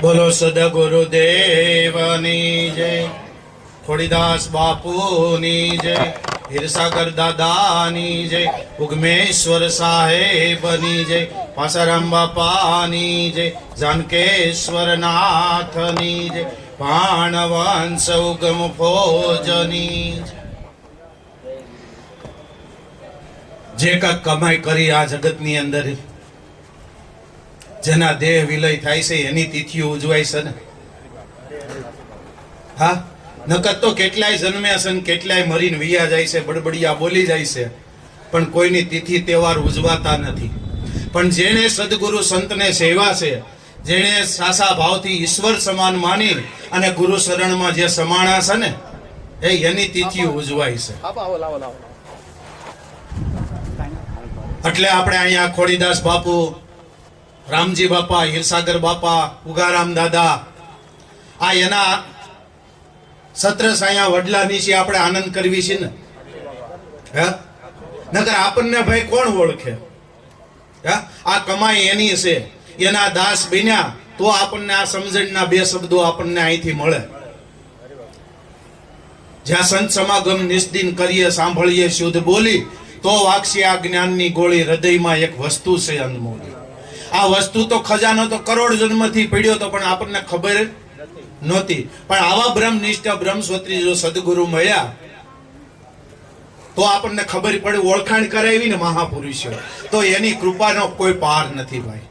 બોલો સદા ગુરુદેવની જય. ખોડીદાસ બાપુની જય. હિરસાગર દાદાની જય. ઉગમેશ્વર સાહેબની જય. પાસારામ બાપાની જય. જાનકેશ્વર નાથની જય. ભાણવંશ ઉગમ ફોજની જે કાંઈક કમાઈ કરી આ જગતની અંદર જેના દેહ વિલય થાય છે એની તિથિઓ ઉજવાય છે ને. હા? નકર તો કેટલાય જન્મ્યા છે ને કેટલાય મરીને વિયા જાય છે બડબડિયા બોલી જાય છે. પણ કોઈની તિથિ તહેવાર ઉજવાતા નથી. પણ જેણે સદગુરુ સંતને સેવા છે જેણે સાસા ભાવથી ઈશ્વર સમાન માની અને ગુરુ શરણમાં જે સમાણા છે ને એ એની તિથિ ઉજવાય છે. એટલે આપણે અહીંયા ખોડીદાસ બાપુ રામજી બાપા હિરસાગર બાપા, ઉગારામ દાદા. આ એના સત્ર સાયા વડલા નીચે આપણે આનંદ કરવી છે ને. હે? નકર આપણને ભાઈ કોણ ઓળખે? આ કમાઈ એની છે. એના દાસ બન્યા, તો આપણને આ સમજણના બે શબ્દો આપણને અહીંથી મળે. જ્યાં સંત સમાગમ નિસ્દિન કરીએ, સાંભળીએ, શુદ્ધ બોલી, તો વાક્ષી આ જ્ઞાનની ગોળી હૃદયમાં એક વસ્તુ છે અનમોલી. આ વસ્તુ તો ખજાનો તો કરોડ જન્મથી પડ્યો તો પણ આપણને ખબર નહોતી. પણ આવા બ્રહ્મનિષ્ઠ બ્રહ્મસ્વત્રી જો સદગુરુ મળ્યા, તો આપણને ખબર પડે, ઓળખાણ કરાવી ને મહાપુરુષો. તો એની કૃપાનો કોઈ પાર નથી ભાઈ.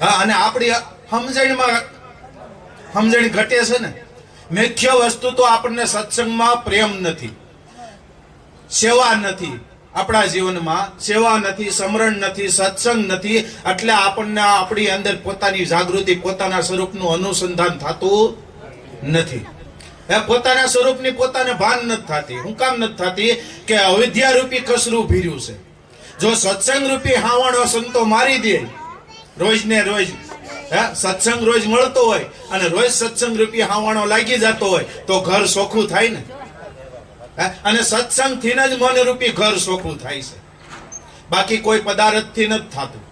હા, અને આપણી સમજણમાં, સમજણ ઘટે છે ને? મુખ્ય વસ્તુ તો આપણને સત્સંગમાં પ્રેમ નથી, સેવા નથી આપણા જીવનમાં સેવા નથી, સમરણ નથી, સત્સંગ નથી, એટલે આપણને આપણી અંદર પોતાની જાગૃતિ, પોતાના સ્વરૂપનું અનુસંધાન થતું નથી એ પોતાના સ્વરૂપની પોતાને ભાન નથી થતી હું કામ નથી થતી કે અવિદ્યા રૂપી કસરું ભીર્યું છે જો સત્સંગ રૂપી હાવણો સંતો મારી દે રોજ ને રોજ સત્સંગ રોજ મળતો હોય અને રોજ સત્સંગ રૂપી હાવણો લાગી જતો હોય, તો ઘર સોખું થાય ને? અને સત્સંગથી જ મન રૂપી ઘર સોખું થાય છે. બાકી કોઈ પદાર્થથી નથી થતું.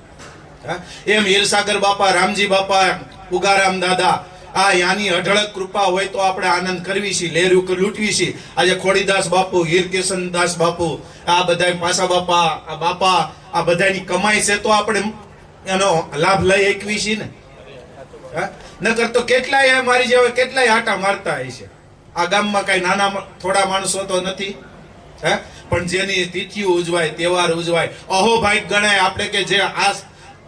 એમ હીરસાગર બાપા, રામજી બાપા, ઉગારામ દાદા, આ યાની અઢળક કૃપા હોય તો આપણે આનંદ કરવી છે લેરું લૂંટવી છે. આજે ખોડીદાસ બાપુ, હીરકિશનદાસ બાપુ, આ બધા પાસા બાપા, આ બાપા, આ બધાની કમાઈ છે તો આપણે એનો લાભ લઈ એકવી છીએ ને? નકર તો કેટલાય, મારી જેવા કેટલાય આટા મારતા હોય છે. આ ગામમાં કઈ નાના થોડા માણસો તો નથી, હે? પણ જેની તિથિઓ ઉજવાય, તહેવાર ઉજવાય અહોભાઈ ગણાય આપણે કે જે આ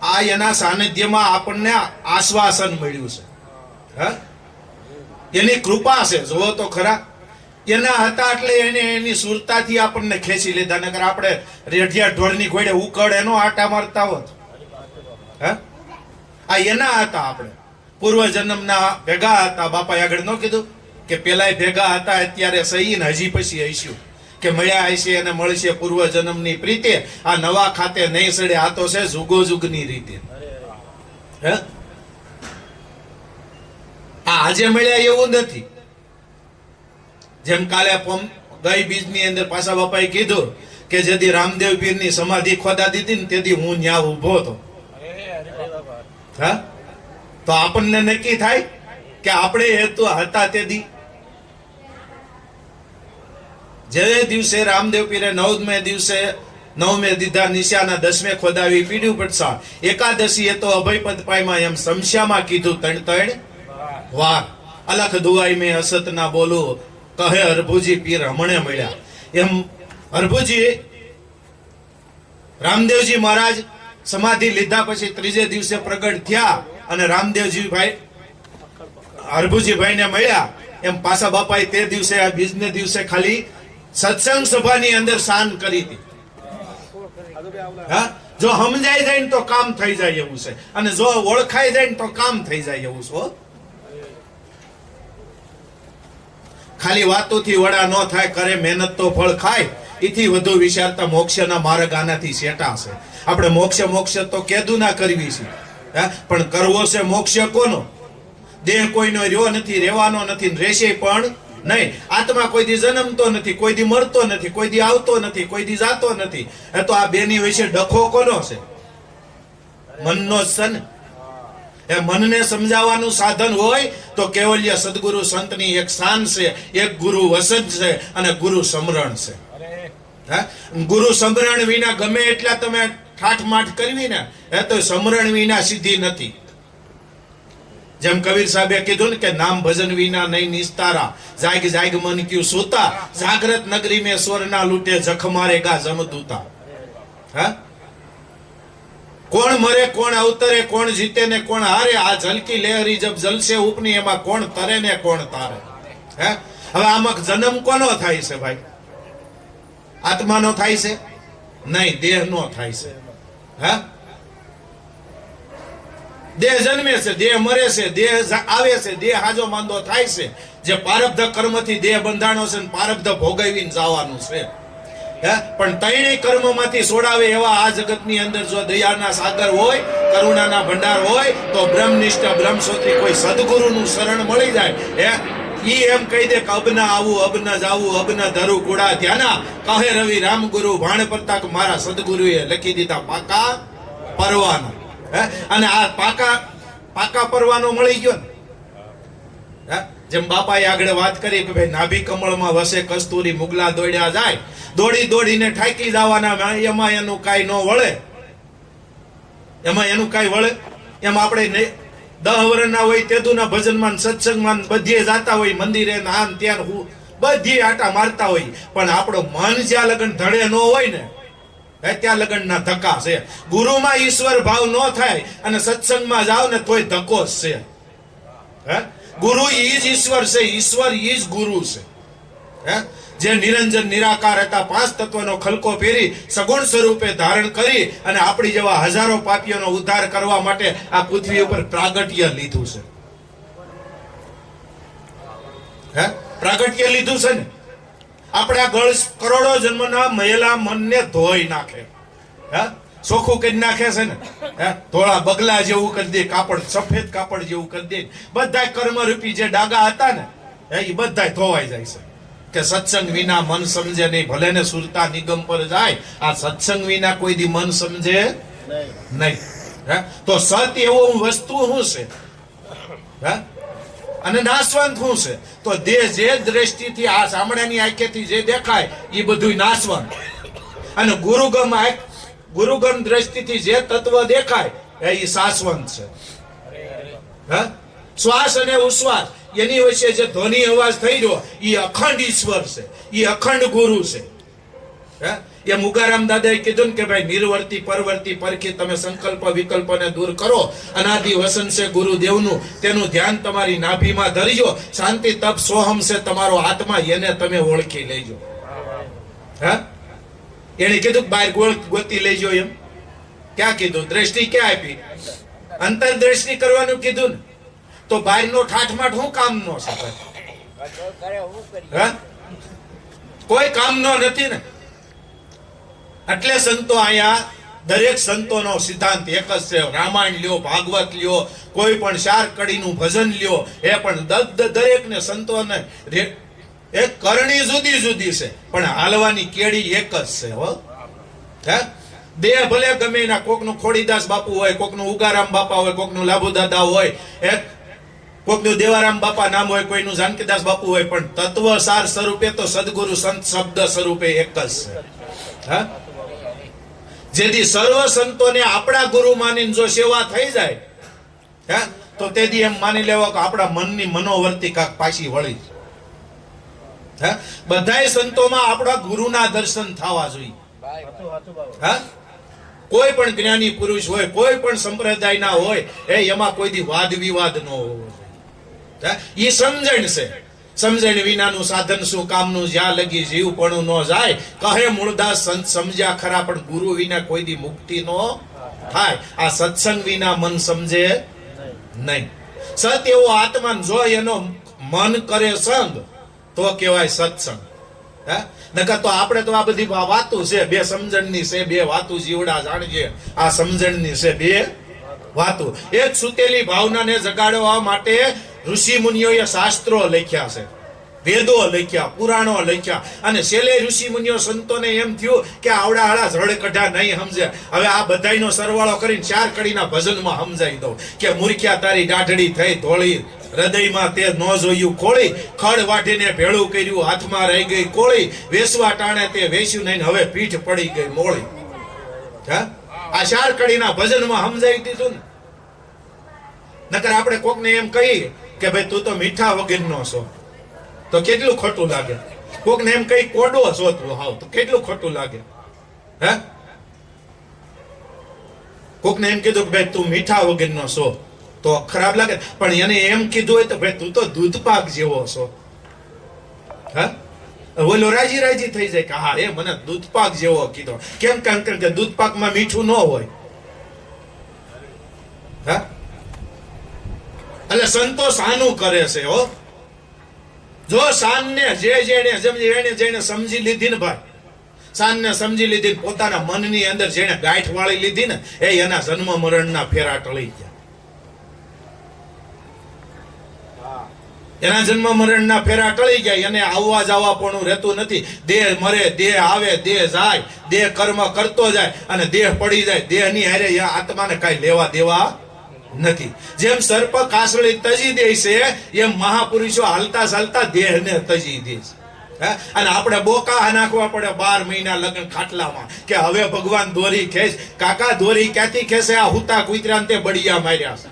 આ એના સાનિધ્યમાં આપણને આશ્વાસન મળ્યું છે, હે? એની કૃપા છે, જુઓ તો ખરા. એના હતા એટલે એને એની સુરતાથી આપણને ખેંચી લીધા, નકર આપણે રેઢિયા ઢોરની ઘોડે ઉકળ એનો આટા મારતા હોત, હે? આ એના હતા આપણે. પૂર્વ જન્મના ભેગા હતા બાપા આગળ ન કીધું? કે પેલાય ભેગા હતા, અત્યારે ને હજી પછી હઈશું. કે મળ્યા હશે અને મળશે પૂર્વ જન્મની પ્રીતે, આ નવા ખાતે નહીં સડે, આ તો છે જુગો જુગની રીતે. હે? આ આજે મળ્યા એવું નથી. જેમ કાલે ગઈ બીજની અંદર પાછા બાપાએ કીધું કે જેથી રામદેવ પીરની સમાધિ ખોદા દીધી ને તેથી હું ન્યા ઊભો હતો. હા? તો આપણને નક્કી થાય કે આપણે હેતુ હતા તે દી જે દિવસે રામદેવ પીરે નવમે દિવસે નવમે દીધા નિશાના દસમે ખોદાવી પીડ્યું પડસા એકાદશી એ તો અભયપદ પાયમાં એમ સમસ્યામાં કીધું તણ તણ વાર. અલખ દુવાઈ મેં અસત ના બોલું. કહે હરભુજી પીર હમણે મળ્યા. એમ હરભુજી રામદેવજી મહારાજ સમાધિ લીધા પછી ત્રીજે દિવસે પ્રગટ થયા અને રામદેવજી ભાઈ હરભુજીભાઈ ને મળ્યા. એમ પાછા બાપાએ તે દિવસે આ બીજને દિવસે ખાલી સત્સંગ સભાની અંદર શાન કરી હતી. જો સમજાઈ જાય ને તો કામ થઈ જાય એવું છે. અને જો ઓળખાઈ જાય ને તો કામ થઈ જાય એવું છે. ખાલી વાતોથી વડા ન થાય, કરે મહેનત તો ફળ ખાય. એથી વધુ વિચારતા મોક્ષના માર્ગ આનાથી સેટા છે. આપણે મોક્ષ મોક્ષ તો કેદું ના કરવી છે. પણ કરવો છે મોક્ષ કોનો? દેહ કોઈનો રહ્યો નથી, રહેવાનો નથી રહેશે પણ નહીં, આત્મા કોઈ દી જન્મતો નથી, કોઈ દી મરતો નથી, કોઈ દી આવતો નથી, કોઈ દી જાતો નથી. એ તો આ બેની વિશે ડખો કોનો છે? મનનો જ છે ને? એ મનને સમજાવવાનું સાધન હોય તો કેવલ્ય સદગુરુ સંતની એક શાન છે, એક ગુરુ વસજ છે અને ગુરુ સમરણ છે? ગુરુ સમરણ વિના ગમે એટલા તમે ઠાઠમાઠ કરવી ને, એ તો સમરણ વિના સિદ્ધિ નથી. જેમ કબીર સાહેબે કીધું ને કે નામ ભજન વિના નહીં નિસ્તારા. જાગ જાગ મન ક્યુ સૂતા. જાગ્રત નગરી મેં સ્વરના લૂટે જખ મારે ગા જમદૂતા હે? કોણ મરે, કોણ અવતરે, કોણ જીતે ને કોણ હારે? આ ઝલકી લહેરી જબ જલસે ઉપની, એમાં કોણ તરે ને કોણ તારે? હે? હવે આમાં જન્મ કોનો થાય છે ભાઈ? આત્માનો થાય છે? નહીં, દેહનો થાય છે. હે? દેહ જન્મે છે, દેહ મરે છે, દેહ આવે છે, દેહ હાજો માંદો થાય છે. જે પારબ્ધ કર્મથી દેહ બંધાણો છે ને પારબ્ધ ભોગવીને જવાનું છે. પણ ત્રણેય કર્મમાંથી છોડાવે એવા આ જગતની અંદર જો દયાના સાગર હોય, કરુણાના ભંડાર હોય, તો બ્રહ્મનિષ્ઠ બ્રહ્મસોત્રી કોઈ સદગુરુનું શરણ મળી જાય. હે? ઈ એમ કહી દે કે અબના આવું, અબના જાવું, અબના ધરું કુડા ધ્યાના. કહે રવિ, રામગુરુ ભાણ પ્રતાપ મારા સદગુરુએ લખી દીધા પાકા પરવાનો. અને આ પાકા પાકા પરવાનો મળી ગયો ને? જેમ બાપાએ આગળ વાત કરી કે ભાઈ નાભી કમળમાં વસે, કસ્તુરી મુગલા દોડ્યા જાય. દોડી દોડીને ઠાકી જવાના, એમાં એનું કાંઈ ન વળે. એમાં એનું કાંઈ વળે? એમ આપણે દહ વર્ષના હોય તેદુના ભજનમાં સત્સંગમાં બધે જાતા હોય, મંદિરે આમ ત્યાં બધી આટા મારતા હોય. પણ આપણો મન જ્યાં લગન ધડે ન હોય ને હે, ત્યાં લગ્નના ધક્કા છે. ગુરુમાં ઈશ્વર ભાવ ન થાય અને સત્સંગમાં જાવ ને તોય ધક્કો જ છે. હે? ગુરુ ઈ જ ઈશ્વર છે ઈશ્વર ઈ જ ગુરુ છે. હે? જે નિરંજન નિરાકાર હતા પાંચ તત્વનો ખલકો પહેરી સગુણ સ્વરૂપે ધારણ કરી અને આપણી જેવા હજારો પાપીઓનો ઉદ્ધાર કરવા માટે આ પૃથ્વી ઉપર પ્રાગટ્ય લીધું છે. હે? પ્રાગટ્ય લીધું છે ને? આપણે આ ગળ કરોડો જન્મના મહેલા મનને ધોઈ નાખે. હે? ચોખ્ખું કરી નાખે છે ને? હે? ધોળા બગલા જેવું કરી દે કાપડ સફેદ કાપડ જેવું કરી દે. બધા કર્મરૂપી જે ડાગા હતા ને હે એ બધા ધોવાઈ જાય છે. કે સત્સંગ વિના મન સમજે નહીં ભલે ને સુરતા નિગમ પર જાય આ સત્સંગ વિના કોઈ દી મન સમજે નહીં. હે? તો સત એવું વસ્તુ શું છે? હે? અને નાશવંત શું છે. તો દેહ જે દ્રષ્ટિથી આ સાંભળ્યાની આંખેથી જે દેખાય એ બધું નાશવંત અને ગુરુગમ આંખ, ગુરુગમ દ્રષ્ટિથી જે તત્વ દેખાય, એ શાશ્વંત છે. હા? શ્વાસ અને ઉશ્વાસ, એની વચ્ચે જે ધ્વનિ અવાજ થઈ રહ્યો એ અખંડ ઈશ્વર છે. એ અખંડ ગુરુ છે? એ મુગારામ દાદાએ કીધું ને કે ભાઈ નિર્વર્તી પરવર્તી પરખી તમે સંકલ્પ વિકલ્પને દૂર કરો. અનાદિ વસન છે ગુરુદેવનું. તેનું ધ્યાન તમારી નાભીમાં ધરજો. શાંતિ તપ સોહમ છે તમારો આત્મા. એને તમે ઓળખી લેજો. હે? એને કીધું બહાર ગોતી લેજો એમ. ક્યાં કીધું? દ્રષ્ટિ ક્યાં આપી? અંતરદ્રષ્ટિ કરવાનું કીધું ને. તો બહારનો ઠાઠમાઠ શું કામનો છે કોઈ કામનો નથી ને. એટલે સંતો અહીંયા દરેક સંતોનો સિદ્ધાંત એક જ છે. રામાયણ લ્યો, ભાગવત લ્યો, કોઈ પણ ચાર કડીનું ભજન લ્યો, એ પણ દરેકને સંતોને એ કરણી જુદી જુદી છે. પણ હાલવાની કેડી એક જ છે, હો. હે? દેહ ભલે ગમે એના કોકનું ખોડીદાસ બાપુ હોય, કોકનું ઉગારામ બાપા હોય, કોકનું લાભુ દાદા હોય એક કોકનું દેવારામ બાપા નામ હોય, કોઈનું જાનકીદાસ બાપુ હોય, પણ તત્વ સાર સ્વરૂપે તો સદગુરુ સંત શબ્દ સ્વરૂપે એક જ છે. હા? જેથી સર્વ સંતોને આપણા ગુરુ માની જો સેવા થઈ જાય, હે, તો તેથી એમ માની લેવા કે આપણા મનની મનોવર્તી કાક પાછી વળી હે, બધાય સંતોમાં આપણા ગુરુના દર્શન થવા જોઈએ. હા, કોઈ પણ જ્ઞાની પુરુષ હોય, કોઈ પણ સંપ્રદાયના હોય, એ એમાં કોઈ દી વાદ વિવાદ ન હોવો જોઈએ. એ સમજણ છે. સમજણ વિનાનું સાધન શું? કામનું જ્યાં લગી જીવ પણ ન જાય, કહે મૂળદાસ, સંત સમજ્યા ખરા, પણ ગુરુ વિના કોઈ દી મુક્તિ નો થાય. આ સત્સંગ વિના મન સમજે નહીં. સત એવો આત્માન જો એનો મન કરે સંગ, તો કહેવાય સત્સંગ. નકર તો આપણે તો આ બધી વાતો છે, બે સમજણની છે, બે વાતું જીવડા જાણજે. આ સમજણની છે બે વાતો. એક સુતેલી ભાવનાને જગાડવા માટે ઋષિ મુનિઓએ શાસ્ત્રો લખ્યા છે. વેદો લખ્યા, પુરાણો લખ્યા. અને છેલ્લે ઋષિ મુનિઓ સંતોને એમ થયું કે આવડા આડા જળ કઢા નહીં સમજે. હવે આ બધાનો સરવાળો કરીને ચાર કડીના ભજનમાં સમજાવી દઉં કે મૂર્ખ્યા તારી ગાઢડી થઈ ધોળી, હૃદયમાં તે ન જોયું ખોળી, ખડ વાટીને ભેળું કર્યું, હાથમાં રહી ગઈ કોળી, વેસવા ટાણે તે વેસ્યું નહીં હવે પીઠ પડી ગઈ મોળી. હા? આ ચાર કડીના ભજનમાં સમજાવી દીધું ને. નકર આપણે કોકને એમ કહીએ કે ભાઈ તું તો મીઠા વગરનો છો. તો કેટલું ખોટું લાગે? કોકને એમ કઈ કોડો છો તું હાવ, તો કેટલું ખોટું લાગે? હે? કોકને એમ કીધું કે ભાઈ તું મીઠા વગરનો છો, તો ખરાબ લાગે. પણ એને એમ કીધું હોય તો ભાઈ તું તો દૂધ પાક જેવો છો. હા? ઓલો રાજી રાજી થઈ જાય કે હા, એ મને દૂધ પાક જેવો કીધો. કેમ? કેમ કે દૂધ પાકમાં મીઠું ન હોય હા એટલે સંતો સાનું કરે છે, હો. જો શાનને જે જેને સમજી એને જેને સમજી લીધી ને ભાઈ શાનને સમજી લીધી પોતાના મનની અંદર જેને ગાંઠ વાળી લીધી ને, એ એના જન્મ મરણના ફેરા ટળી ગયા. એના જન્મ મરણના ફેરા ટળી ગયા, એને આવવા જવા પણ રહેતું નથી. દેહ મરે, દેહ આવે, દેહ જાય, દેહ કર્મ કરતો જાય અને દેહ પડી જાય. દેહની હારે આત્માને કાંઈ લેવા દેવા નથી. જેમ સર્પ કાસળી તજી દે છે, એમ મહાપુરુષો હાલતા ચાલતા દેહને તજી દે છે. અને આપણે બોકા નાખવા પડે બાર મહિના લગ્ન ખાટલામાં કે હવે ભગવાન દોરી ખેંચ. કાકા, દોરી ક્યાંથી ખેંચે? આ હુતા કુતરા તે બળિયા માર્યા છે.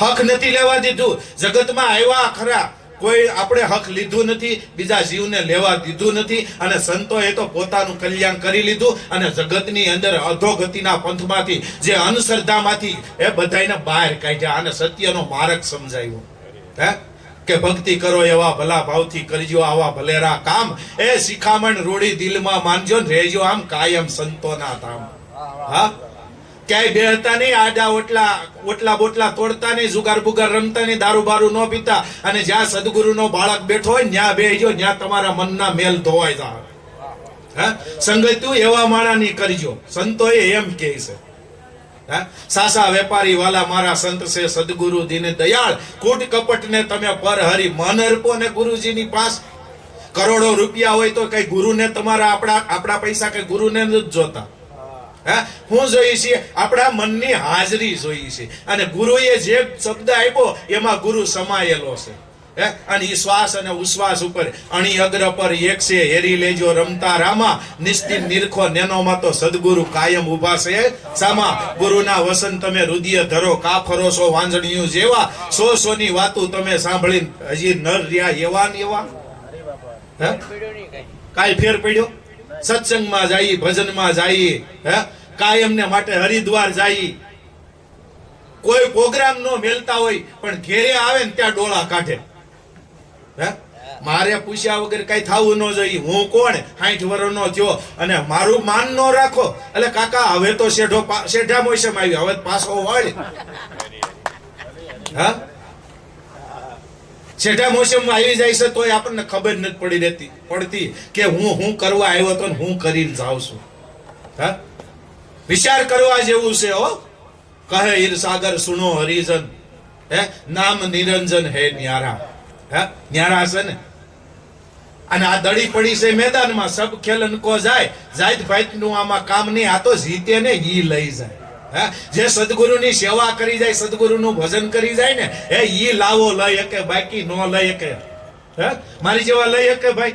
હક નથી લેવા દીધું. જગતમાં આવ્યા ખરા. કોઈ આપણે હક લીધું નથી, બીજા જીવને લેવા દીધું નથી, અને સંતોએ તો પોતાનું કલ્યાણ કરી લીધું અને જગતની અંદર અધોગતિના પંથમાંથી, જે અંધશ્રદ્ધામાંથી એ બધાને બહાર કાઢ્યા અને સત્યનો માર્ગ સમજાવ્યો. હે? કે ભક્તિ કરો એવા ભલા ભાવથી કરજો આવા ભલેરા કામ. એ શિખામણ રૂડી દિલમાં માનજો ને રહેજો આમ કાયમ સંતોના ધામ. હા? ક્યાંય બેહતા નહીં, આડા ઓટલા ઓટલા બોટલા તોડતા નહીં, જુગાર બુગાર રમતા નહીં, દારૂ બારૂ ન પીતા. અને જ્યાં સદગુરુનો બાળક બેઠો હોય ત્યાં બેહજો ત્યાં તમારા મનના મેલ ધોવાય જાય. હે? સંગતું એવા માણાની કરજો. સંતોએ એમ કહે છે. સાસા વેપારી વાલા મારા સંત છે, સદગુરુ દીને દયાળ. કૂટ કપટ ને તમે પર હરી મન અર્પો ને ગુરુજીની પાસ. કરોડો રૂપિયા હોય તો કઈ ગુરુને તમારા આપણા આપણા પૈસા કઈ ગુરુને નથી જોતા. હે? હું જોઈએ છીએ આપણા મનની હાજરી જોઈએ છે અને ગુરુએ જે શબ્દ આપ્યો એમાં ગુરુ સમાયેલો છે. અને શ્વાસ અને ઉશ્વાસ ઉપર અણી અગ્ર પર એક છે હેરી લેજો રમતા રામા. નિશ્ચિત નિરખો નેનોમાં તો સદગુરુ કાયમ ઊભા છે. સામા ગુરુના વસન તમે રુદિય ધરો કાફરો છો વાંજણીયું જેવા. સો સો ની વાતું તમે સાંભળી હજી નર રહ્યા એવા ને એવા? કાંઈ ફેર પડ્યો? સત્સંગમાં જઈએ ભજનમાં જઈએ હે? કાયમને માટે હરિદ્વાર જઈએ કોઈ પ્રોગ્રામ નો મેલતા હોય પણ ઘેરે આવે ને ત્યાં ડોળા કાઢે. હે? મારે પૂછ્યા વગર કઈ થવું ન જોઈએ. હું કોણ? સાઠ વર્ષનો થયો. અને મારું માન ન રાખો. એટલે કાકા હવે તો શેઢો શેઢા મોસમ આવ્યો. હવે પાછો હોય. હા? છેટા મોસમમાં આવી જાય છે તોય આપણને ખબર નથી પડી રહેતી, પડતી કે હું હું કરવા આવ્યો તો હું કરીને જાઉં છું. હા? વિચાર કરવા જેવું છે હો. કહે હીર સાગર સુનો હરિજન. હે? નામ નિરંજન હે ન્યારા. હે? ન્યારા છે ને? અને આ દડી પડી છે મેદાનમાં, સબ ખેલન કો જાય. જાત ભાતનું આમાં કામ નહીં, આ તો જીતે ને ઈ લઈ જાય. જે સદગુરુની સેવા કરી જાય, સદગુરુનું ભજન કરી જાય ને એ ઈ લાવો, લઈ શકે, બાકી નો લઈ શકે. હે? મારી જેવા લઈ શકે ભાઈ?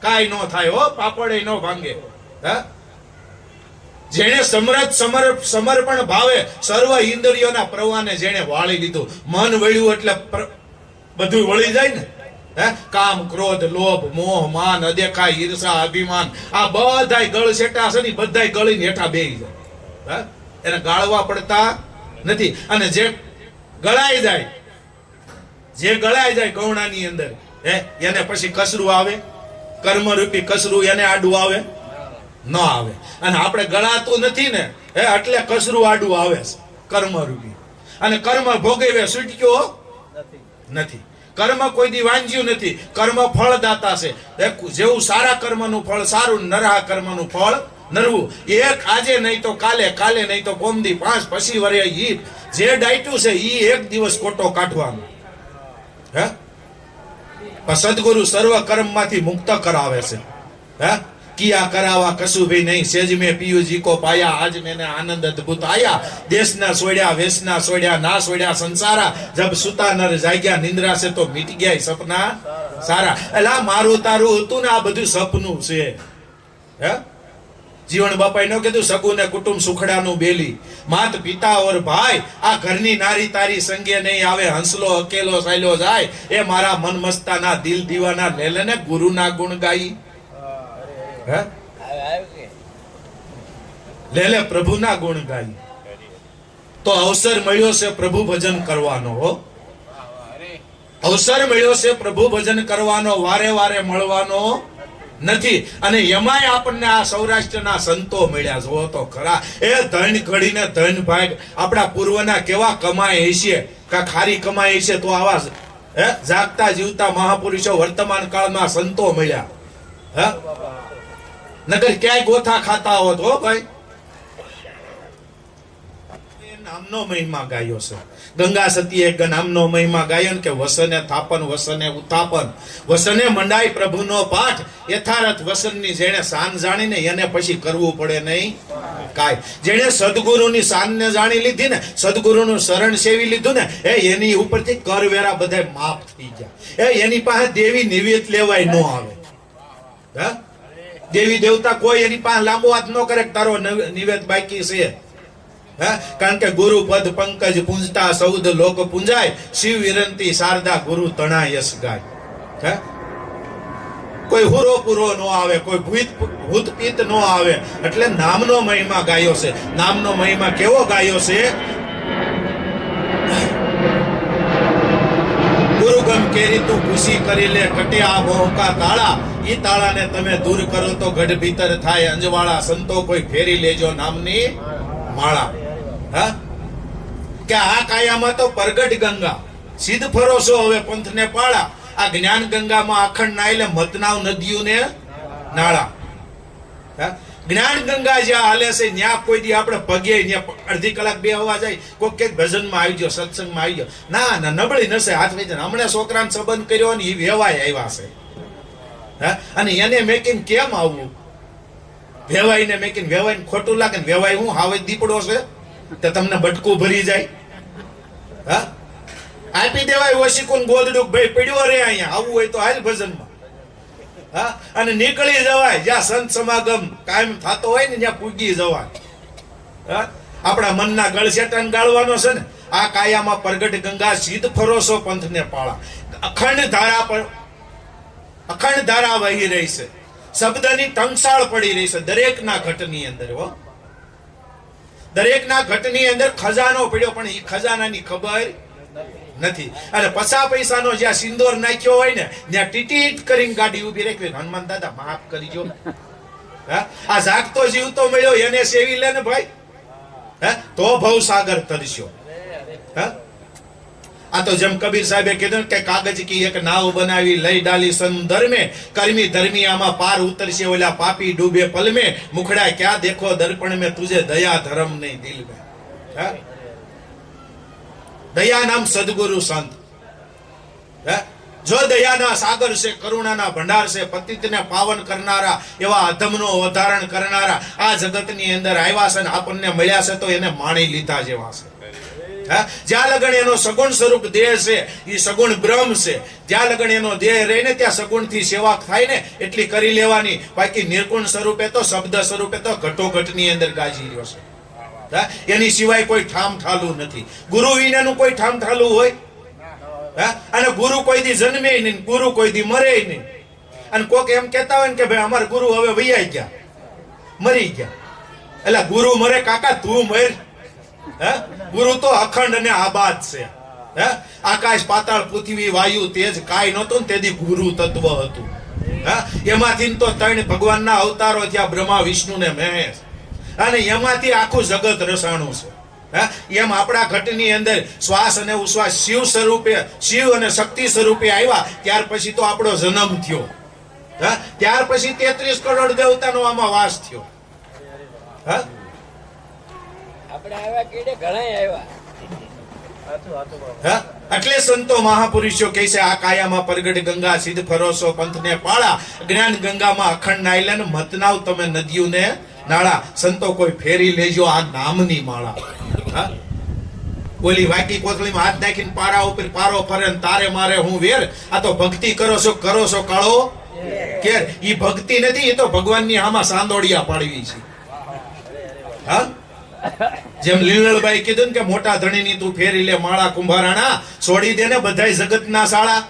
કાઈ નો થાય, હો, પાપડે નો ભાંગે. હે? જેણે સમરથ સમર સમર્પણ ભાવે, સર્વ ઇન્દ્રિયોના પ્રવાહને જેણે વાળી દીધું. મન વળ્યું એટલે બધું વળી જાય ને. હે? કામ, ક્રોધ, લોભ, મોહ, માન, અદેખા, ઈર્ષા, અભિમાન, આ બધાય ગળ છેટા છે ને બધાય ગળીને હેઠા બેહી જાય. એને ગાળવા પડતા નથી. અને જે ગળાઈ જાય, જે ગળાઈ જાય ગૌણાની અંદર, હે, એને પછી કસરું આવે, કર્મરૂપી કસરું એને આડું આવે, ન આવે. અને આપણે ગળાતું નથી ને, હે, એટલે કસરું આડું આવે છે, કર્મરૂપી. અને કર્મ ભોગવે, છૂટક્યો નથી. કર્મ કોઈ દી વાંજ્યું નથી. કર્મ ફળદાતા છે. જેવું સારા કર્મનું ફળ, સારું નરહા કર્મનું ફળ નરવું. એક આજે નહીં તો કાલે કાલે નહીં તો કોમદી પાંચ પછી વરે ઈ જે ડાયટું છે ઈ એક દિવસ કોટો કાઢવાનો. હે? સદગુરુ સર્વ કર્મમાંથી મુક્ત કરાવે છે. હે? કિયા કરાવા કશું ભી નહીં. સેજ મેં પીયુ જી કો પાયા, આજ મેને આનંદ અદ્ભુત આયા. દેશના સોડ્યા, વેશના સોડ્યા, ના સોડ્યા, સંસારા. જબ સુતા નર જાગ્યા, નિંદ્રા છે તો મીટ ગયા સપના સારા. એલા મારું તારું હતું ને આ બધું સપનું છે. હે? જીવન બાપાએ ન કીધું સગુ ને કુટુંબ સુખડાનું બેલી. માત પિતા ઓર ભાઈ આ ઘરની નારી તારી સંગે નહીં આવે હંસલો અકેલો સાયલો જાય. એ મારા મન મસ્તાના દિલ દીવાના લેલે ને ગુરુના ગુણ ગાઈ. હે લેલે પ્રભુના ગુણ ગાઈ. તો અવસર મળ્યો છે પ્રભુ ભજન કરવાનો હો. અવસર મળ્યો છે પ્રભુ ભજન કરવાનો વારે વારે મળવાનો. નથી. અને એમાંય આપણને આ સૌરાષ્ટ્રના સંતો મળ્યા જો તો ખરા. એ ધન ઘડીને ધન ભાગ. આપણા પૂર્વના કેવા કમાય હશે? કા ખારી કમાય હશે તો આવા હે, જાગતા જીવતા મહાપુરુષો વર્તમાન કાળમાં સંતો મળ્યા. હે? નગર ક્યાંય ગોથા ખાતા હોત હો ભાઈ. નામનો મહિમા ગાયો છે. ગંગા સતીએ નામનો મહિમા ગાયન કે વસને થાપન, વસને ઉત્થાપન વસને મંડાય પ્રભુનો પાઠ. યથારથ વસનની જેણે શાન જાણીને એને પછી કરવું પડે નહીં કાય જેણે સદગુરુની શાનને જાણી લીધી ને, સદગુરુનું શરણ સેવી લીધું ને, એ એની ઉપરથી કરવેરા બધા માફ થઈ ગયા. એ એની પાસે દેવી નિવેદ લેવાય ન આવે. હા? દેવી દેવતા કોઈ એની પાસે લાંબો હાથ ન કરે તારો નવ- નિવેદ બાકી છે. હે? કારણ કે ગુરુ પદ, પંકજ, પૂંજતા, સૌદ, લોક પૂંજાય, શિવ વિરંતી શારદા ગુરુ તણા ગાય? કોઈ હુરો પૂરો નો આવે, કોઈ ભૂત ભૂત પિત્ત નો આવે, એટલે નામનો મહિમા ગાયો છે. નામનો મહિમા કેવો ગાયો છે? ગુરુગમ કેરી તું ખુશી કરી લે કટે આ મોહકા તાળા. ઈ તાળાને તમે દૂર કરો તો ગઢ ભીતર થાય. અંજવાળા સંતો કોઈ ફેરી લેજો નામની માળા. હા? કે આ કાયામાં તો પરગટ ગંગા. સિદ્ધ ફરોશો હવે પંથને પાળા. આ જ્ઞાન ગંગામાં અખંડ નાયલે મતનાવ નદીઓને નાળા. હા? જ્ઞાન ગંગા જ્યાં હાલે છે ત્યાં કોઈ દી આપણે પગે અડધી કલાક બે હોવા જાય કોઈક કે ભજનમાં આવી ગયો, સત્સંગમાં આવી ગયો. ના ના, નબળી નશે, હાથ વેચે હમણાં છોકરાને સંબંધ કર્યો ને એ વેવાય આવ્યા છે. હા? અને એને મેકીને કેમ આવવું વેવાઈને મેકીને વેવાઈને ખોટું લાગે ને વેવાય હું હાવે દીપડો છે? તો તમને બટકું ભરી જાય. હા? આપી દેવાય ઓશિકુન ગોદડુક ભાઈ પડ્યો રે અહીંયા. આવવું હોય તો હાલ ભજનમાં. હા? અને નીકળી જવાય. જ્યાં સંત સમાગમ કાયમ થતો હોય ને ત્યાં પૂગી જવાય. હા? આપણા મનના ગળસેટાને ગાળવાનો છે ને. આ કાયામાં પ્રગટ ગંગા સીધ ફરોસો પંથને પાળા. અખંડ ધારા પર અખંડ ધારા વહી રહી છે. શબ્દની ટંકશાળ પડી રહી છે દરેકના ઘટની અંદર, હો. દરેકના ઘટની અંદર ખજાનો પડ્યો, પણ એ ખજાનાની ખબર નથી. અને પસા પૈસાનો જ્યાં સિંદોર નાખ્યો હોય ને, ત્યાં ટીટીટ કરીને ગાડી ઊભી રાખવી. હનુમાન દાદા, માફ કરીજો? આ જાગતો જીવતો મળ્યો, એને સેવી લે ને ભાઈ. હે? તો ભવસાગર તરસ્યો. હા? આ તો જેમ કબીર સાહેબે કીધું કે કાગજ કી એક નાવ બનાવી લઈ ડાલી સંધર્મે કર્મી ધર્મી પાર ઉતરશે ઓલા પાપી ડૂબે પલમે મુખડા ક્યાં દેખો દર્પણ મેં તુજે દયા ધર્મ નહીં દિલ મેં દયા નામ સદગુરુ સંત. જો દયાના સાગર છે, કરુણાના ભંડાર છે, પતિતને પાવન કરનારા, એવા અધમનો વધારણ કરનારા, આ જગતની અંદર આવ્યા છે ને આપણને મળ્યા છે તો એને માણી લીધા જેવા છે. જ્યાં લગણ એનો સગુણ સ્વરૂપ દેહ છે એ સગુણ બ્રહ્મ છે. જ્યાં લગણ એનો દેહ રહીને ત્યાં સગુણથી સેવા થાય ને, એટલી કરી લેવાની. બાકી નિર્ગુણ સ્વરૂપે તો, શબ્દ સ્વરૂપે તો ઘટોઘટની અંદર ગાજી રહ્યો છે. એની સિવાય કોઈ ઠામ ઠાલું નથી. ગુરુ વિનાનું કોઈ ઠામ ઠાલું હોય? હા? અને ગુરુ કોઈ દી જન્મે નહીં, ગુરુ કોઈ દી મરે નહીં. અને કોક એમ કહેતા હોય ને કે ભાઈ, અમારા ગુરુ હવે વૈયા ગયા. મરી ગયા. એટલે ગુરુ મરે કાકા, તું મર. હે? ગુરુ તો અખંડ અને આબાદ છે. હે? આકાશ, પાતાળ, પૃથ્વી, વાયુ, તેજ કાય નહોતું ને તેથી ગુરુ તત્વ હતું. એમાંથી તો ત્રણ ભગવાનના અવતારો થયા, બ્રહ્મા, વિષ્ણુ ને મહેશ. અને એમાંથી આખું જગત રસાણું છે? એમ આપણા ઘટની અંદર શ્વાસ અને ઉશ્વાસ શિવ સ્વરૂપે, શિવ અને શક્તિ સ્વરૂપે આવ્યા, ત્યાર પછી તો આપણો જન્મ થયો? ત્યાર પછી તેત્રીસ કરોડ દેવતાનો આમાં વાસ થયો. હા? આપણે આવ્યા કેડે ઘણાય આવ્યા એટલે સંતો મહાપુરુષો કહે છે આ કાયામાં પરગટ ગંગા સિદ્ધ ફરોસો પંથને પાળા. જ્ઞાન ગંગામાં અખંડ નાયલન મતનાવ તમે નદીઓને નાળા. સંતો કોઈ ફેરી લેજો આ નામની માળા. બોલી ઓલી વાકી કોથળીમાં હાથ નાખીને પારા ઉપર પારો ફરે ને તારે મારે હું વેર? આ તો ભક્તિ કરો છો કરો છો કાળો કેર? ઈ ભક્તિ નથી એ તો ભગવાનની આમાં સાંદોડિયા પાડવી છે. હા? જેમ લીલળભાઈ કીધું કે મોટા ધણીની તું ફેરી લે માળા કુંભારાણા, છોડી દે ને બધાય જગતના શાળા.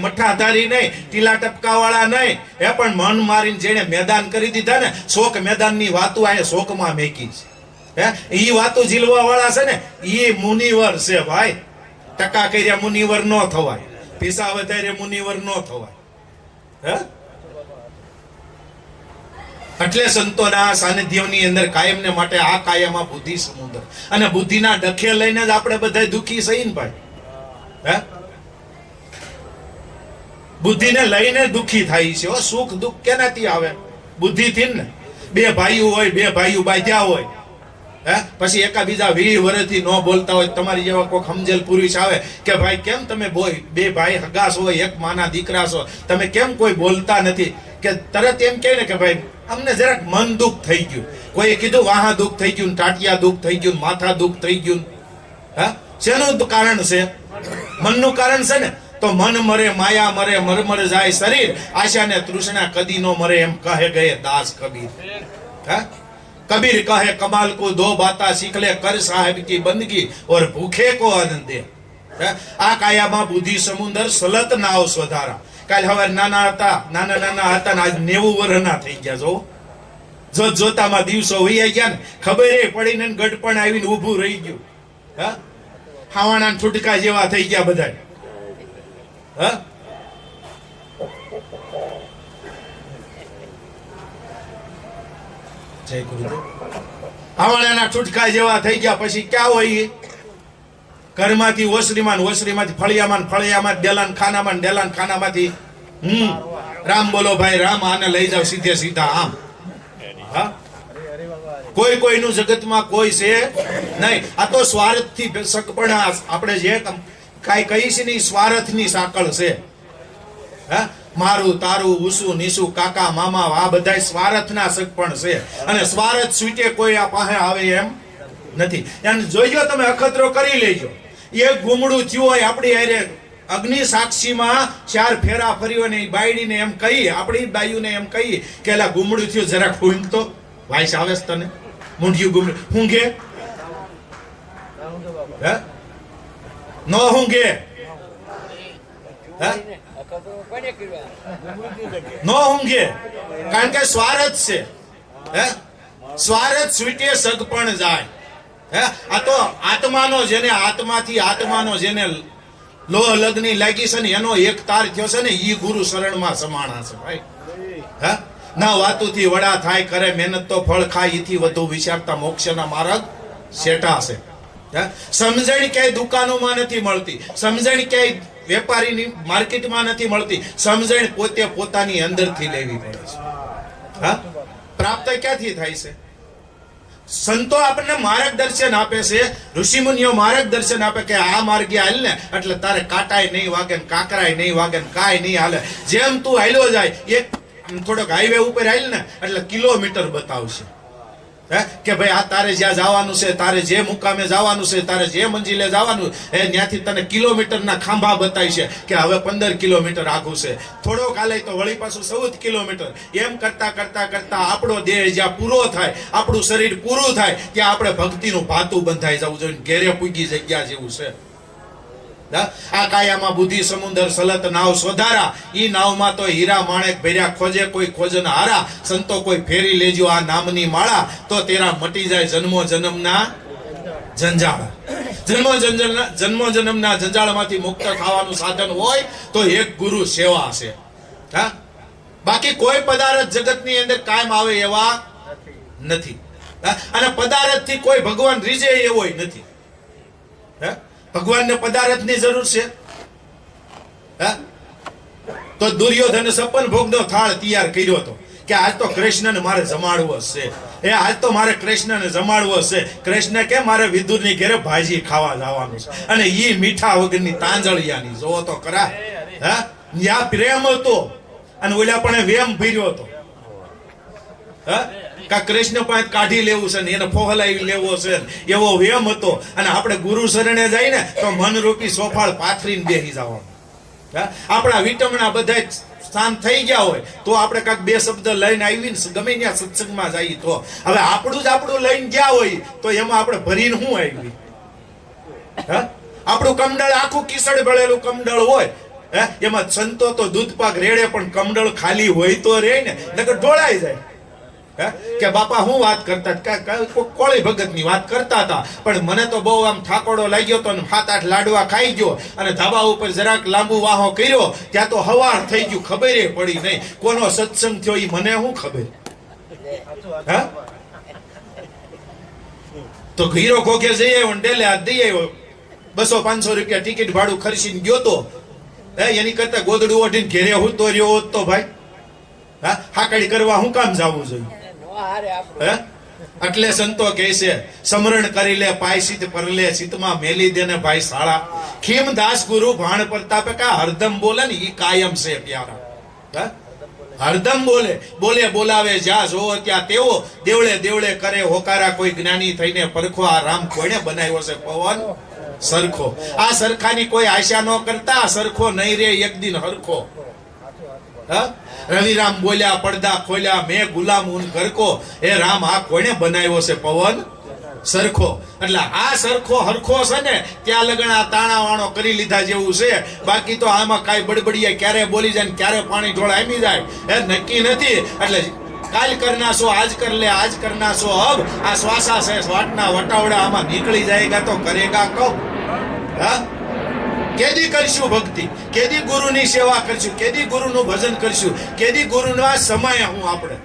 મઠાધારી નહીં, ટીલા ટપકા વાળા નહીં. એ પણ મન મારીને જેને મેદાન કરી દીધા ને, શોક મેદાનની વાતો આ શોકમાં મેકી છે. હે? ઈ વાતો ઝીલવા વાળા છે ને, ઈ મુનિવર છે ભાઈ. ટકા કર્યા મુનિવર નો થવાય. પૈસા વધારે મુનિવર ન થવાય. હે? એટલે સંતોના સાનિધ્યની અંદર કાયમને માટે આ કાયમાં બુદ્ધિ સમુદ્ર. અને બુદ્ધિના ડખે લઈને જ આપણે બધા દુખી સહી ને ભાઈ. હે? બુદ્ધિને લઈને દુખી થાય છે સુખ દુઃખ કેનાથી આવે? બુદ્ધિથી ને. બે ભાઈઓ હોય, બે ભાઈઓ બાજ્યા હોય. હે? પછી એકાબીજા વીસ વર્ષથી ન બોલતા હોય તમારી જેવા કોઈક સમજેલ પુરુષ આવે કે ભાઈ કેમ તમે બે ભાઈ હગાસ હોય, એક માના દીકરા છો તમે કેમ કોઈ બોલતા નથી? કે તરત એમ કહે ને કે ભાઈ, અમને જરાક મન દુઃખ થઈ ગયું. કોઈ કીધું, વાહા દુઃખ થઈ ગયું, ટાટિયા દુઃખ થઈ ગયું, માથા દુઃખ થઈ ગયું. હા? શેનું કારણ છે? મનનું કારણ છે ને? તો મન મરે, માયા મરે, મરમર જાય શરીર. આશા ને તૃષ્ણા કદી નો મરે એમ કહે ગયે દાસ કબીર. હા? कबीर कहे कमाल को दो बाता सीख ले कर साहेब की बंदगी और भूखे को आनंद दे હે? આ કાયામાં બુદ્ધિ સમુદર સલત નાવ સ્વધારા કાલ હવે નાના હતા નાના નાના હતા ને આજ નેવું વર્ષના થઈ ગયા જો જોત જોતામાં દિવસો વહી ગયા ને ખબર પડીને ને ગઢપણ આવીને ઊભું રહી ગયું હા હાવાના છૂટકા જેવા થઈ ગયા બધા હા જય ગુરુદેવ. હાવાણાના છૂટકા જેવા થઈ ગયા, પછી ક્યાં હોય ઘરમાંથી ઓસરીમાં ઓસરીમાંથી ફળિયામાં ફળિયામાં, ડેલાન ખાનામાં ડેલાન ખાનામાંથી. હમ, રામ બોલો ભાઈ, રામ આને લઈ જાવ સીધે સીધા, આમ. હા? કોઈ કોઈનું જગતમાં કોઈ છે નહીં. આ તો સ્વાર્થથી સકપણા આપણે જે કાંઈ કહીશ નહીં, સ્વાર્થની સાંકળ છે. હે? મારું, તારું, ઉસુ, નીસુ, કાકા, મામા, આ બધા સ્વાર્થના સગપણ છે. અને સ્વાર્થ સૂટે કોઈ આ પાસે આવે એમ નથી. અને જોઈજો તમે, અખતરો કરી લેજો. એક ગુમડું થયું હોય આપણી અરે અગ્નિ સાક્ષીમાં ચાર ફેરા ફર્યો ને બાયડીને એમ કહી, આપણી બાયુને એમ કહી કે એલા ગુમડું થયું, જરાક ઊંઘ તો વાઇસ આવે તને. મૂંઢિયું ગુમડું. ઊંઘે હે? ન ઊંઘે હે? નો ઊંઘે. કારણ કે સ્વાર્થ છે. હે? સ્વાર્થ સૂટે સગપણ જાય. હે? આ તો આત્માનો જેને આત્માથી આત્માનો જેને લોહ લગ્ની લાગી છે ને એનો એક તાર થયો છે ને, ઈ ગુરુ શરણમાં સમાણા છે ભાઈ. હે? ના વાતુથી વડા થાય, કરે મહેનત તો ફળ ખાય એથી વધુ વિચારતા મોક્ષના માર્ગ શેઠા છે? સમજણ ક્યાંય દુકાનોમાં નથી મળતી. સમજણ ક્યાંય વેપારીની માર્કેટમાં નથી મળતી. સમજણ પોતે પોતાની અંદરથી લેવી પડે છે. હા? પ્રાપ્ત ક્યાંથી થાય છે? સંતો આપણને માર્ગદર્શન આપે છે. ઋષિમુનિઓ માર્ગદર્શન આપે કે આ માર્ગે હાલ ને, એટલે તારે કાંટાય નહીં વાગે ને કાકરાય નહીં વાગે ને કાંઈ નહીં હાલે. જેમ તું હાલ્યો જાય, એક થોડોક હાઈવે ઉપર હાલ ને, એટલે કિલોમીટર બતાવશે. કે ભાઈ, આ તારે જ્યાં જવાનું છે, તારે જે મુકામે જવાનું છે, તારે જે મંજિલે જવાનું, એ ત્યાંથી તને કિલોમીટરના ખાંભા બતાવી છે કે હવે પંદર કિલોમીટર આઘું છે. થોડો કાલે તો વળી પાછું ચૌદ કિલોમીટર. એમ કરતા કરતા કરતા આપણો દેહ જ્યાં પૂરો થાય, આપણું શરીર પૂરું થાય, ત્યાં આપણે ભક્તિનું ભાતું બંધાઈ જવું જોઈએ. ઘેરે પૂગી જગ્યા જેવું છે? આ કાયામાં બુદ્ધિ, સમુદર, સલત, નાવ સોધારા ઈ નાવમાં તો હીરા, માણેક, ભેર્યા, ખોજે, કોઈ ખોજન હારા. સંતો કોઈ ફેરી લેજો આ નામની માળા. તો તેરા મટી જાય જન્મો જન્મના જંજાળ. જન્મ જન્મો જન્મના જંજાળમાંથી મુક્ત થવાનું સાધન હોય તો એક ગુરુ સેવા છે હા? બાકી કોઈ પદાર્થ જગતની અંદર કાયમ આવે એવા નથી? અને પદાર્થથી કોઈ ભગવાન રીજે એવો નથી. હે? ભગવાનને પદાર્થની જરૂર છે? હા? તો દુર્યોધન સપન ભોગનો થાળ તૈયાર કર્યો હતો કે આજ તો કૃષ્ણને મારે જમાડવો છે. એ આજ તો મારે કૃષ્ણને જમાડવો છે. કૃષ્ણ કે મારે વિદુરની ઘેરે ભાજી ખાવા જવાનું છે. અને ઈ મીઠા વગરની તાંજળિયાની, જોવો તો કરા. હા? યા પ્રેમ હતો. અને ઓલા પણ વેમ ભર્યો હતો. હા? કા કૃષ્ણ પાંચ કાઢી લેવું છે ને એને ફોહલાવી લેવો છે એવો વેમ હતો. અને આપણે ગુરુ શરણે જાય ને તો મનરૂપી સોફાળ પાથરીને બેસી જવાનું. આપણા વિટમણા બધા સ્થાન થઈ ગયા હોય, તો આપણે કાંક બે શબ્દ લઈને આવીને ગમે ત્યાં સત્સંગમાં જઈએ તો. હવે આપણું જ આપણું લઈને ગયા હોય, તો એમાં આપણે ભરીને શું આવી? આપણું કમંડળ આખું કિસડ ભળેલું કમંડળ હોય, હે? એમાં સંતો તો દૂધ પાક રેડે, પણ કમંડળ ખાલી હોય તો રે ને, નકર ઢોળાઈ જાય? કે બાપા હું વાત કરતા કોળી ભગતની વાત કરતા હતા. પણ મને તો બહુ આમ થાકોડો લાગ્યો તો સાત આઠ લાડવા ખાઈ ગયો અને ધાબા ઉપર જરાક લાંબુ વાહો કર્યો. ત્યાં તો હવાર થઈ ગયું, ખબર પડી નહીં. કોનો સત્સંગ થયો એ મને શું ખબર? તો ઘીરો ખોખે જઈ આવ્યો ડેલે હાથ દઈ આવ્યો. બસો પાંચસો રૂપિયા ટિકિટ ભાડું ખર્ચીને ગયો તો. એની કરતા ગોદડું ઓઢીને ઘેરે હું તો રહ્યો હોત તો ભાઈ. હા, હાકડી કરવા હું કામ જવું જોઈએ? હે? એટલે સંતો કહે છે સમરણ કરી લે પાય સિત પરલે સિતમાં મેલી દે ને ભાઈ સાળા. ખીમ દાસ ગુરુ ભાણ પ્રતાપે કા હરદમ બોલે ને ઈ કાયમ છે પ્યારા. હરદમ બોલે. બોલે બોલાવે જ્યાં જોવો ત્યાં તેવો દેવળે દેવળે કરે હોકારા કોઈ જ્ઞાની થઈને પરખો આ રામ કોઈને બનાવ્યો છે પવન? સરખો. આ સરખાની કોઈ આશા ન કરતા સરખો નહીં રે એક દિન હરખો? રવિરામ બોલ્યા, પડદા ખોલ્યા, મેં ગુલામ ઉન કરકો એ રામ આ કોને બનાવ્યો છે પવન? સરખો. એટલે આ સરખો હરખો છે ને, ત્યાં લગણ આ તાણા વાણો કરી લીધા જેવું છે. બાકી તો આમાં કાંઈ બડબડીએ ક્યારે બોલી જાય ને ક્યારે પાણી ઢોળ આમી જાય? એ નક્કી નથી. એટલે કાલ કરના છો આજ કર લે, આજ કરના હબ આ શ્વાસા છે વાટના વટાવડા આમાં નીકળી જાયગા તો કરેગા કબ હા? કેદી કરશું ભક્તિ? કેદી ગુરુની સેવા કરશું? કેદી ગુરુનું ભજન કરશું? કેદી ગુરુના સમય હું આપણે?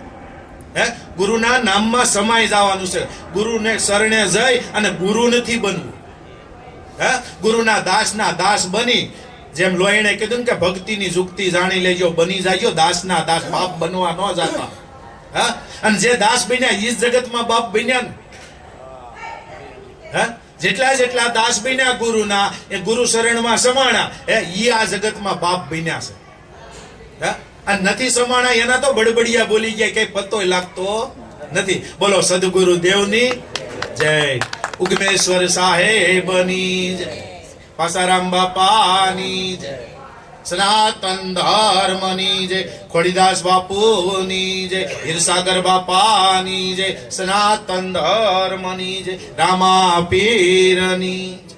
હે? ગુરુના નામમાં સમાય જવાનું છે. ગુરુને શરણે જઈ અને ગુરુ નથી બનવું. હે? ગુરુના દાસના દાસ બની. જેમ લોહીણે કીધું કે ભક્તિની જુક્તિ જાણી લેજો, બની જાજો. દાસના દાસ બાપ બનવા ન જાતા. હા? અને જે દાસ બન્યા એ જગતમાં બાપ બન્યા ને. હે? જેટલા જેટલા દાસ બન્યા ગુરુના, એ ગુરુ શરણમાં સમાણા હે ઈ આ જગતમાં બાપ બન્યા છે. આ નથી સમાણા, એના તો બડબડિયા બોલી ગયા કઈ પત્તોય લાગતો નથી. બોલો, સદગુરુ દેવની જય. ઉગમેશ્વર સાહેબની જય. પાસારામ બાપાની જય. સનાતન ધર્મની જય ખોડીદાસ બાપુની જય હિરસાગર બાપાની જય સનાતન ધર્મની જય રામા પીરની